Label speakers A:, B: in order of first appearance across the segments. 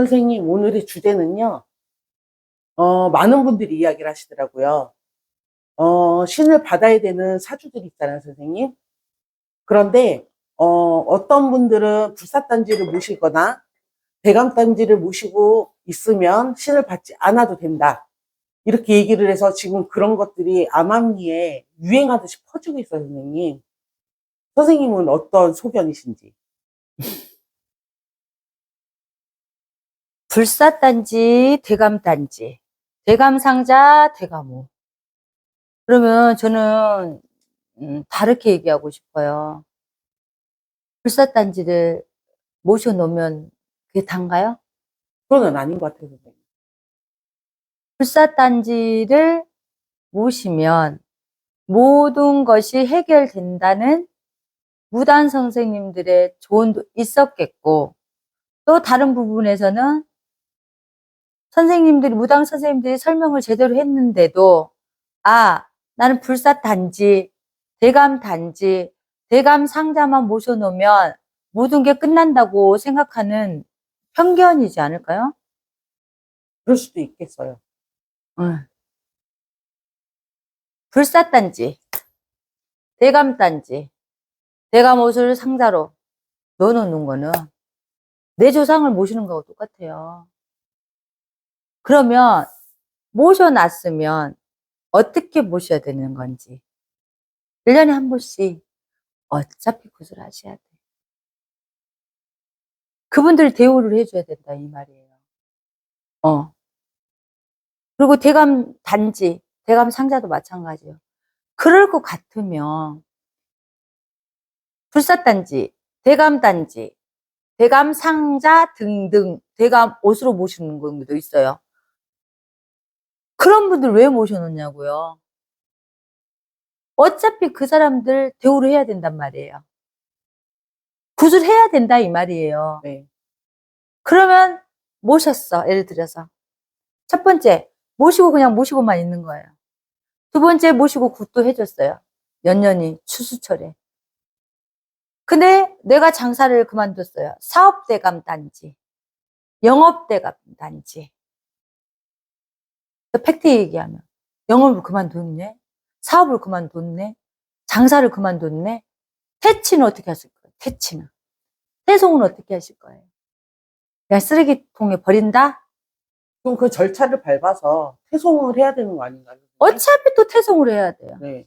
A: 선생님, 오늘의 주제는요, 어, 많은 분들이 이야기를 하시더라고요. 어, 신을 받아야 되는 사주들이 있잖아요, 선생님. 그런데, 어, 어떤 분들은 불사단지를 모시거나, 대감단지를 모시고 있으면 신을 받지 않아도 된다. 이렇게 얘기를 해서 지금 그런 것들이 암암리에 유행하듯이 퍼지고 있어요, 선생님. 선생님은 어떤 소견이신지.
B: 불사단지, 대감단지, 대감상자, 대감호. 그러면 저는 음, 다르게 얘기하고 싶어요. 불사단지를 모셔놓으면 그게 단가요?
A: 그건 아닌 것 같아요, 선생님.
B: 불사단지를 모시면 모든 것이 해결된다는 무단 선생님들의 조언도 있었겠고, 또 다른 부분에서는 선생님들이, 무당 선생님들이 설명을 제대로 했는데도, 아, 나는 불사 단지, 대감 단지, 대감 상자만 모셔놓으면 모든 게 끝난다고 생각하는 편견이지 않을까요?
A: 그럴 수도 있겠어요.
B: 응. 불사단지, 대감단지, 대감옷을 상자로 넣어놓는 거는 내 조상을 모시는 거하고 똑같아요. 그러면 모셔놨으면 어떻게 모셔야 되는 건지 1년에 한 번씩 어차피 구슬 하셔야 돼. 그분들 대우를 해줘야 된다 이 말이에요. 어. 그리고 대감 단지, 대감 상자도 마찬가지예요. 그럴 것 같으면 불사단지, 대감 단지, 대감 상자 등등 대감 옷으로 모시는 분들도 있어요. 그런 분들 왜 모셔놓냐고요. 어차피 그 사람들 대우를 해야 된단 말이에요. 구슬해야 된다 이 말이에요.
A: 네.
B: 그러면 모셨어. 예를 들어서 첫 번째 모시고 그냥 모시고만 있는 거예요. 두 번째 모시고 굿도 해줬어요. 연년이 추수철에. 근데 내가 장사를 그만뒀어요. 사업대감 단지, 영업대감 단지. 팩트 얘기하면 영업을 그만뒀네, 사업을 그만뒀네, 장사를 그만뒀네. 퇴치는 어떻게 하실 거예요? 퇴치는 퇴송은 어떻게 하실 거예요? 그냥 쓰레기통에 버린다?
A: 그럼 그 절차를 밟아서 퇴송을 해야 되는 거 아닌가요?
B: 어차피 또 퇴송을 해야 돼요.
A: 네.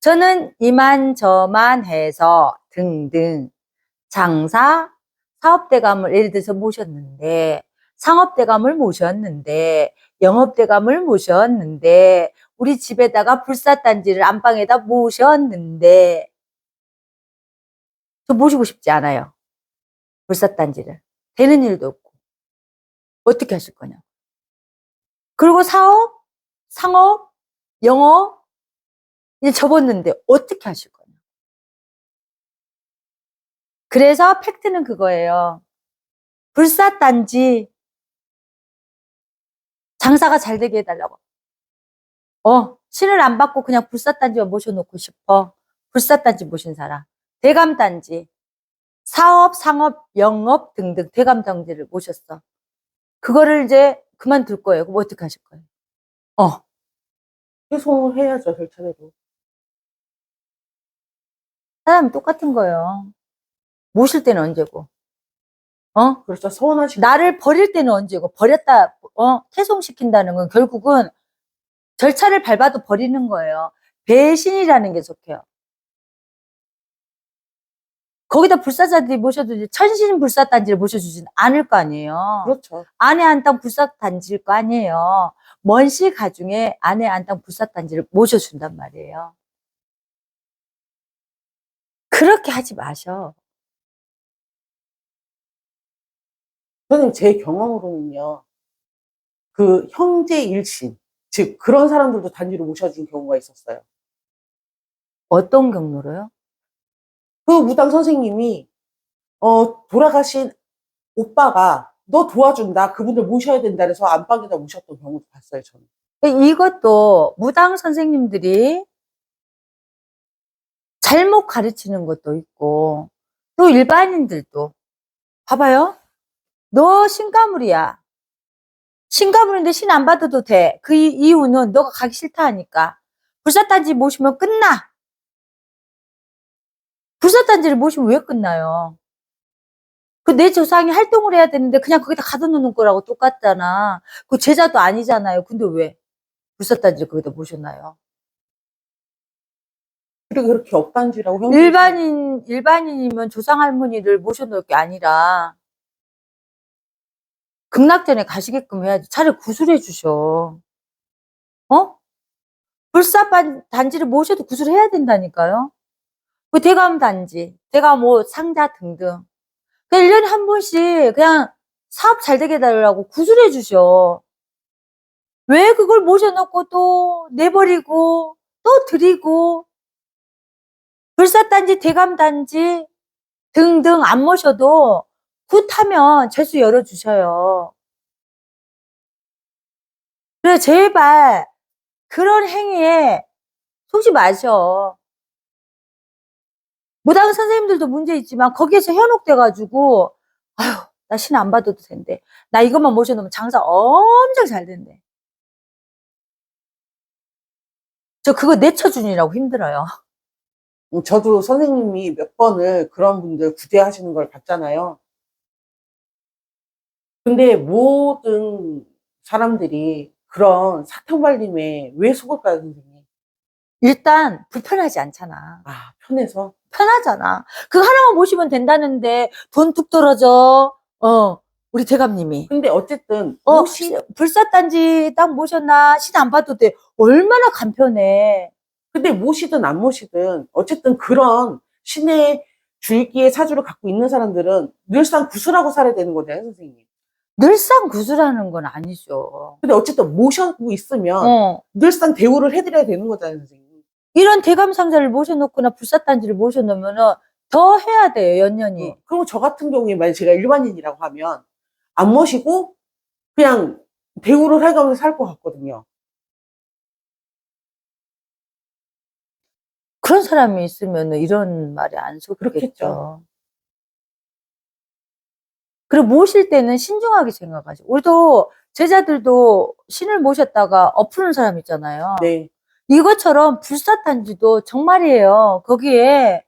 B: 저는 이만 저만 해서 등등 장사, 사업대감을 예를 들어서 모셨는데 상업대감을 모셨는데 영업대감을 모셨는데 우리 집에다가 불사단지를 안방에다 모셨는데 저 모시고 싶지 않아요. 불사단지를. 되는 일도 없고. 어떻게 하실 거냐. 그리고 사업, 상업, 영업, 이제 접었는데 어떻게 하실 거냐. 그래서 팩트는 그거예요. 불사단지 장사가 잘 되게 해달라고. 어, 신을 안 받고 그냥 불사단지만 모셔놓고 싶어. 불사단지 모신 사람. 대감단지, 사업, 상업, 영업 등등 대감단지를 모셨어. 그거를 이제 그만둘 거예요. 그럼 어떻게 하실 거예요? 어,
A: 퇴송을 해야죠, 절차대로.
B: 사람은 똑같은 거예요. 모실 때는 언제고, 어?
A: 그렇죠. 서운하시
B: 나를 버릴 때는 언제고, 버렸다, 어? 퇴송시킨다는 건 결국은 절차를 밟아도 버리는 거예요. 배신이라는 게 속해요. 거기다 불사자들이 모셔도 천신 불사단지를 모셔주진 않을 거 아니에요.
A: 그렇죠.
B: 아내 한땅 불사단지일 거 아니에요. 먼시 가중에 아내 한땅 불사단지를 모셔준단 말이에요. 그렇게 하지 마셔.
A: 저는 제 경험으로는요, 그 형제 일신, 즉, 그런 사람들도 단지로 모셔준 경우가 있었어요.
B: 어떤 경로로요?
A: 그 무당 선생님이, 어, 돌아가신 오빠가 너 도와준다. 그분들 모셔야 된다. 그래서 안방에다 모셨던 경우도 봤어요, 저는.
B: 이것도 무당 선생님들이 잘못 가르치는 것도 있고, 또 일반인들도. 봐봐요. 너 신가물이야. 신가물인데 신 안 받아도 돼. 그 이- 이유는 너가 가기 싫다 하니까. 불사단지 모시면 끝나. 불사단지를 모시면 왜 끝나요? 그 내 조상이 활동을 해야 되는데 그냥 거기다 가둬놓는 거라고 똑같잖아. 그 제자도 아니잖아요. 근데 왜 불사단지를 거기다 모셨나요?
A: 그리고 그렇게 형님.
B: 일반인, 일반인이면 조상 할머니를 모셔놓을 게 아니라 극락전에 가시게끔 해야지. 차라리 구술해 주셔. 어? 불사반 단지를 모셔도 구술해야 된다니까요. 그 대감 단지, 대감 뭐 상자 등등. 그 1년에 한 번씩 그냥 사업 잘 되게 해달라고 구술해 주셔. 왜 그걸 모셔놓고 또 내버리고 또 드리고 불사단지, 대감단지 등등 안 모셔도 굿하면 재수 열어주셔요. 그래, 제발 그런 행위에 속지 마셔. 무당 선생님들도 문제 있지만 거기에서 현혹돼가지고 아휴 나 신 안 받아도 된대. 나 이것만 모셔놓으면 장사 엄청 잘 된대. 저 그거 내쳐준이라고 힘들어요.
A: 음, 저도 선생님이 몇 번을 그런 분들 구제하시는 걸 봤잖아요. 근데 모든 사람들이 그런 사탕 발림에 왜 속을까요, 선생님?
B: 일단 불편하지 않잖아.
A: 아, 편해서?
B: 편하잖아. 그거 하나만 모시면 된다는데 돈 뚝 떨어져. 어, 우리 대감님이.
A: 근데 어쨌든,
B: 어,
A: 혹시,
B: 불사단지 딱 모셨나? 신 안 봐도 돼. 얼마나 간편해.
A: 근데 모시든 안 모시든, 어쨌든 그런 신의 줄기의 사주를 갖고 있는 사람들은 늘상 구슬하고 살아야 되는 거잖아요, 선생님.
B: 늘상 구슬하는 건 아니죠.
A: 근데 어쨌든 모셔고 있으면
B: 어,
A: 늘상 대우를 해드려야 되는 거잖아요, 선생님.
B: 이런 대감 상자를 모셔놓거나 불사단지를 모셔놓으면은 더 해야 돼요, 연년이.
A: 어, 그럼 저 같은 경우에 만약 제가 일반인이라고 하면 안 모시고 그냥 대우를 해가면서 살 것 같거든요.
B: 그런 사람이 있으면은 이런 말이 안 속겠죠.
A: 그렇겠죠.
B: 그리고 모실 때는 신중하게 생각하죠. 우리도 제자들도 신을 모셨다가 엎푸는 사람 있잖아요.
A: 네.
B: 이것처럼 불사단지도 정말이에요. 거기에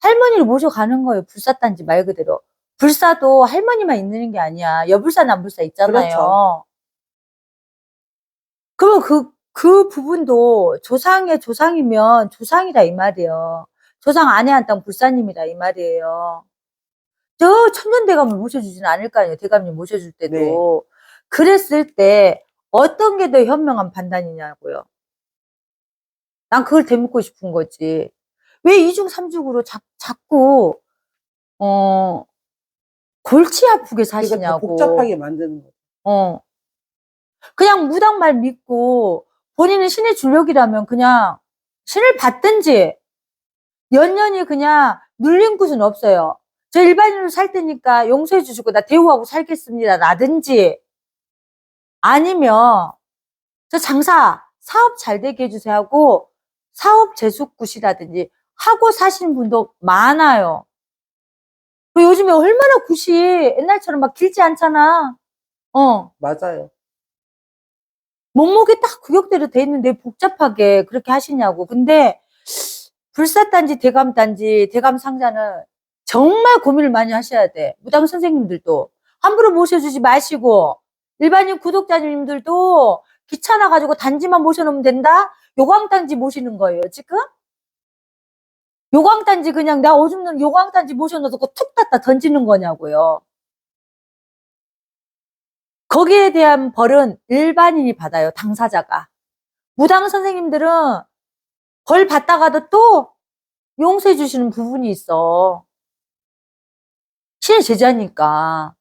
B: 할머니를 모셔가는 거예요. 불사단지 말 그대로. 불사도 할머니만 있는 게 아니야. 여불사, 남불사 있잖아요.
A: 그렇죠.
B: 그러면 그, 그 부분도 조상의 조상이면 조상이다 이 말이에요. 조상 아내 한 땅 불사님이다 이 말이에요. 저 천년대감을 모셔주지는 않을 거 아니에요. 대감님 모셔줄 때도.
A: 네.
B: 그랬을 때 어떤 게 더 현명한 판단이냐고요. 난 그걸 되묻고 싶은 거지. 왜 이중 삼중으로 자, 자꾸 어 골치 아프게
A: 그러니까 더
B: 사시냐고.
A: 복잡하게 만드는 거죠.
B: 어. 그냥 무당 말 믿고 본인은 신의 줄력이라면 그냥 신을 받든지 연년이 그냥 눌린 곳은 없어요. 저 일반인으로 살 테니까 용서해 주시고 나 대우하고 살겠습니다. 라든지 아니면 저 장사 사업 잘 되게 해주세요 하고 사업 재수굿이라든지 하고 사시는 분도 많아요. 그리고 요즘에 얼마나 굿이 옛날처럼 막 길지 않잖아. 어.
A: 맞아요.
B: 목목이 딱 구역대로 돼 있는데 복잡하게 그렇게 하시냐고. 근데 불사단지, 대감단지, 대감상자는 정말 고민을 많이 하셔야 돼. 무당 선생님들도 함부로 모셔주지 마시고 일반인 구독자님들도 귀찮아가지고 단지만 모셔놓으면 된다? 요광단지 모시는 거예요, 지금? 요광단지 그냥 나 오줌 는 요광단지 모셔놓고 툭 닫다 던지는 거냐고요. 거기에 대한 벌은 일반인이 받아요, 당사자가. 무당 선생님들은 벌 받다가도 또 용서해 주시는 부분이 있어. 신의 제자니까.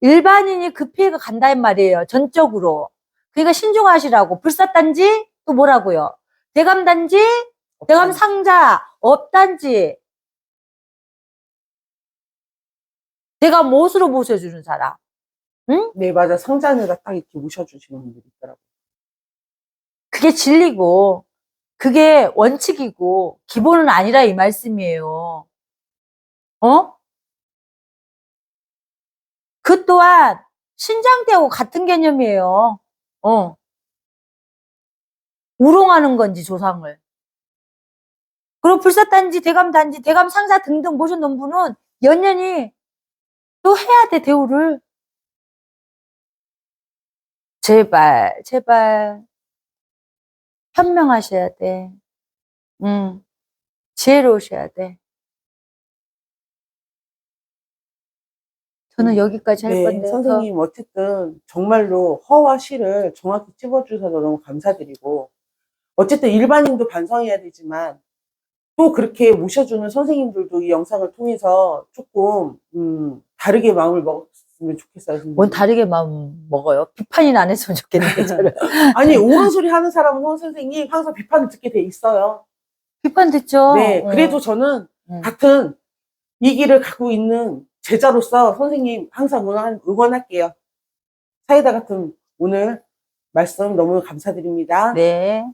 B: 일반인이 그 피해가 간다는 말이에요, 전적으로. 그러니까 신중하시라고. 불사단지, 또 뭐라고요? 대감단지, 대감 상자, 업단지. 내가 못으로 모셔주는 사람.
A: 네, 맞아. 상자 안에다 딱 이렇게 모셔주시는 분들이 있더라고요.
B: 그게 진리고, 그게 원칙이고, 기본은 아니라 이 말씀이에요. 어? 그 또한 신장대하고 같은 개념이에요. 어. 우롱하는 건지 조상을. 그리고 불사단지, 대감단지, 대감 상사 등등 모셔놓은 분은 연년이 또 해야 돼, 대우를. 제발, 제발. 현명하셔야 돼. 음. 지혜로우셔야 돼. 저는 여기까지 할
A: 네,
B: 건데.
A: 선생님 어쨌든 정말로 허와 실을 정확히 찝어주셔서 너무 감사드리고 어쨌든 일반인도 반성해야 되지만 또 그렇게 모셔주는 선생님들도 이 영상을 통해서 조금 음, 다르게 마음을 먹었으면 좋겠어요. 선생님.
B: 뭔 다르게 마음 먹어요? 비판이나 안 했으면 좋겠는데, 저를.
A: 아니 옳은 소리 하는 사람은 선 선생님 항상 비판을 듣게 돼 있어요.
B: 비판 듣죠?
A: 네,
B: 어.
A: 그래도 저는
B: 음.
A: 같은 이 길을 갖고 있는 제자로서 선생님 항상 응원, 응원할게요. 사이다 같은 오늘 말씀 너무 감사드립니다.
B: 네.